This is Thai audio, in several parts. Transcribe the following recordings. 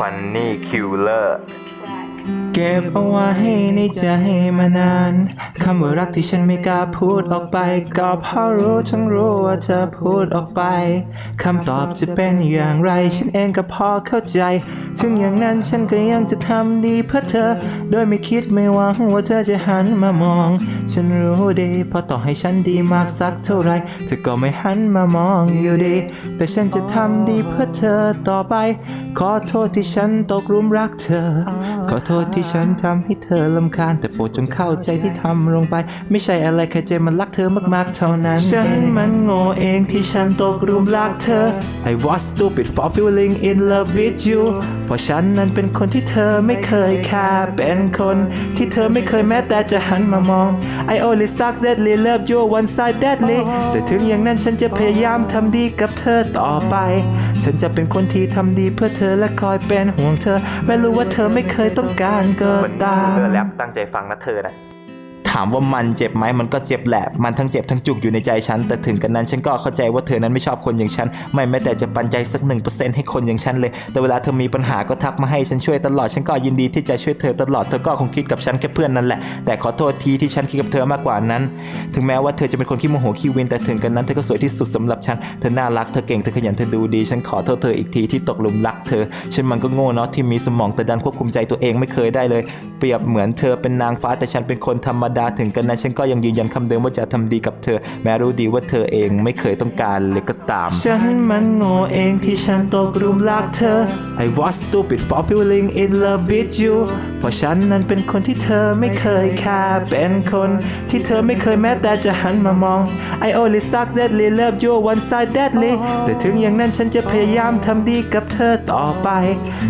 มันนี่คิลเลอร์เก็บเอาไว้ในใจมานานคำว่ารักที่ฉันไม่กล้าพูดออกไป ก็เพราะรู้ทั้งรู้ว่าเธอพูดออกไปคำตอบจะเป็นอย่างไร ฉันเองก็พอเข้าใจ ถึงอย่างนั้นฉันก็ยังจะทำดีเพื่อเธอ โดยไม่คิดไม่หวังว่าเธอจะหันมามอง ฉันรู้ดีเพราะต่อให้ฉันดีมากสักเท่าไรเธอก็ไม่หันมามองอยู่ดี แต่ฉันจะทำดีเพื่อเธอต่อไป ขอโทษที่ฉันตกหลุมรักเธอ ขอโทษที่ฉันทำให้เธอลำคาญ แต่โปรดจงเข้าใจที่ทำลงไป ไม่ใช่อะไรแค่เจมันรักเธอมากๆเท่านั้น ฉันมันโง่เองที่ฉันตกหลุมรักเธอ I was stupid for feeling in love with you เพราะฉันนั้นเป็นคนที่เธอไม่เคยแค่เป็นคนที่เธอไม่เคยแม้แต่จะหันมามอง I only suck deadly love you one side deadly แต่ถึงอย่างนั้นฉันจะพยายามทำดีกับเธอต่อไป ฉันจะเป็นคนที่ทำดีเพื่อเธอและคอยเป็นห่วงเธอแม้รู้ว่าเธอไม่เคยต้องการก็มันตามเธอแรปตั้งใจฟังนะเธอนะ ถามว่ามันเจ็บไหมมันก็เจ็บแหละมันทั้งเจ็บทั้งจุกอยู่ในใจฉัน แต่ถึงกันนั้นฉันก็เข้าใจว่าเธอนั้นไม่ชอบคนอย่างฉัน ไม่แม้แต่จะปันใจสักหนึ่งเปอร์เซ็นต์ให้คนอย่างฉันเลย แต่เวลาเธอมีปัญหาก็ทักมาให้ฉันช่วยตลอดฉันก็ยินดีที่จะช่วยเธอตลอดเธอก็คงคิดกับฉันแค่เพื่อนนั่นแหละ แต่ขอโทษทีที่ฉันคิดกับเธอมากกว่านั้น ถึงแม้ว่าเธอจะเป็นคนขี้โมโหขี้วินแต่ถึงกันนั้นเธอก็สวยที่สุดสำหรับฉันเธอน่ารักเธอเก่งเธอขยันเธอดูดี ฉันขอโทษเธออีกทีที่ตกหลุมรักเธอฉันมันก็โง่เนาะที่มีสมองแต่ดันควบคุมใจตัวเองไม่เคยได้เลย เปรียบเหมือนเธอเป็นนางฟ้าแต่ฉันเป็นคนธรรมดาถึงกันนั้นฉันก็ยังยืนยันคำเดิมว่าจะทำดีกับเธอ แม้รู้ดีว่าเธอเองไม่เคยต้องการเลยก็ตาม ฉันมันโง่เองที่ฉันตกหลุมรักเธอ I was stupid for feeling in love with you เพราะฉันนั้นเป็นคนที่เธอไม่เคยแค่เป็นคนที่เธอไม่เคยแม้แต่จะหันมามอง I only suck deadly love you one side deadly แต่ถึงอย่างนั้นฉันจะพยายามทำดีกับเธอต่อไป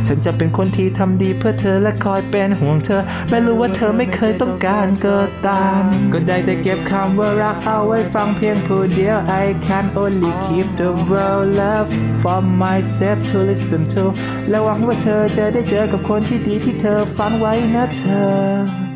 ฉันจะเป็นคนที่ทำดีเพื่อเธอและคอยเป็นห่วงเธอแม้รู้ว่าเธอไม่เคยต้องการก็ตาม ก็ได้แต่เก็บคำว่ารักเอาไว้ฟังเพียงผู้เดียว I can only keep the world love for myself to listen to และหวังว่าเธอจะได้เจอกับคนที่ดีที่เธอฝันไว้นะเธอ